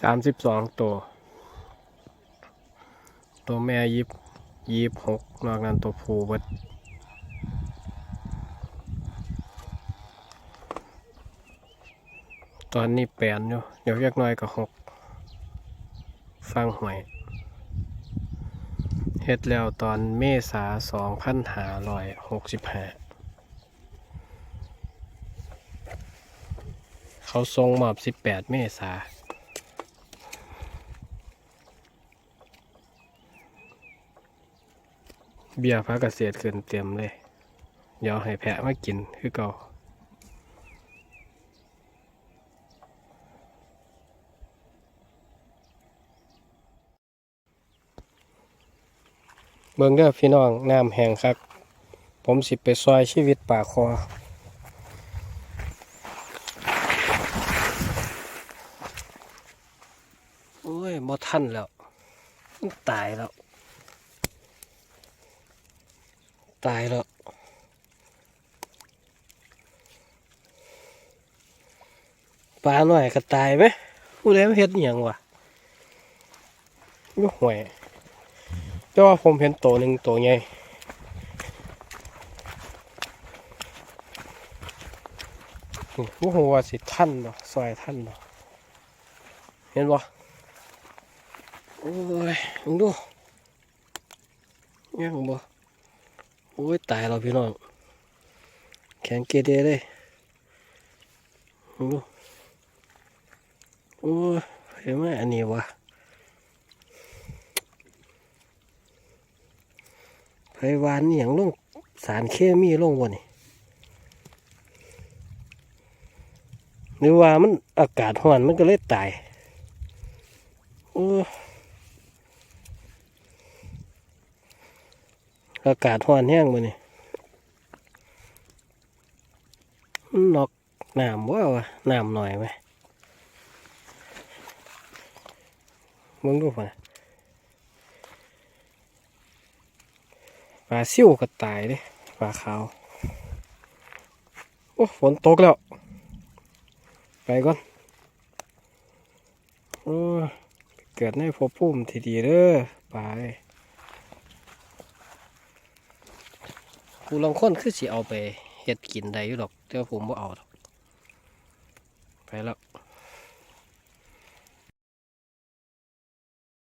สามสิบสองตัว ตัวแม่ยิบยิบหกนอกนั้นตัวผู้เบิดตอนนี้แปดอยู่ เดี๋ยวเรียกน้อยก็หกฟังหวยเฮ็ดแล้วตอนเมษาสองพันหาร้อยหกสิบห้าเขาทรงมอบสิบแปดเมษา เบียร์พระเกษตรขึ้นเต็มเลย เดี๋ยวให้แพะมากินคือเก่าเบิ่งเด้อพี่น้องน้ำแห้งคักผมสิไปซอยชีวิตป่าคอ โอ้ยบ่ทันแล้ว ตายแล้ว ตายแล้วปลาหน่อยก็ตายไหมผู้ใดมาเฮ็ดอหย่างวะอยุ่ห่วยแต่ว่าผมเห็นตัวหนึ่งตัวใหญ่นี่หัวสิท่านบ่ซอยท่านบ่เห็นบ่โอ้ยมึงดูยังบ่ อ้ยตายแล้วพี่น้อง แข็งเกเรเลยโอ้โอ้เห็นไหมอันนี้วะไผวานนี่อย่างลงสารเคมีลงวะนี่หรือว่ามันอากาศร้อนมันก็เลยตายโอ้ย อากาศร้อนแห้งมานี่มันนอกน้ำว่าวะน้ำหน่อยไหมมึงดูป่ะปลาซิ่วก็ตายเลยปลาขาว โอ้ฝนตกแล้ว ไปก่อน โอ้ เกิดในภพภูมิที่ดีเด้อไป ผู้ลองคนคือสิเอาไปเฮ็ดกินได้อยู่ดอกแต่ผมบ่เอาดอกไปแล้ว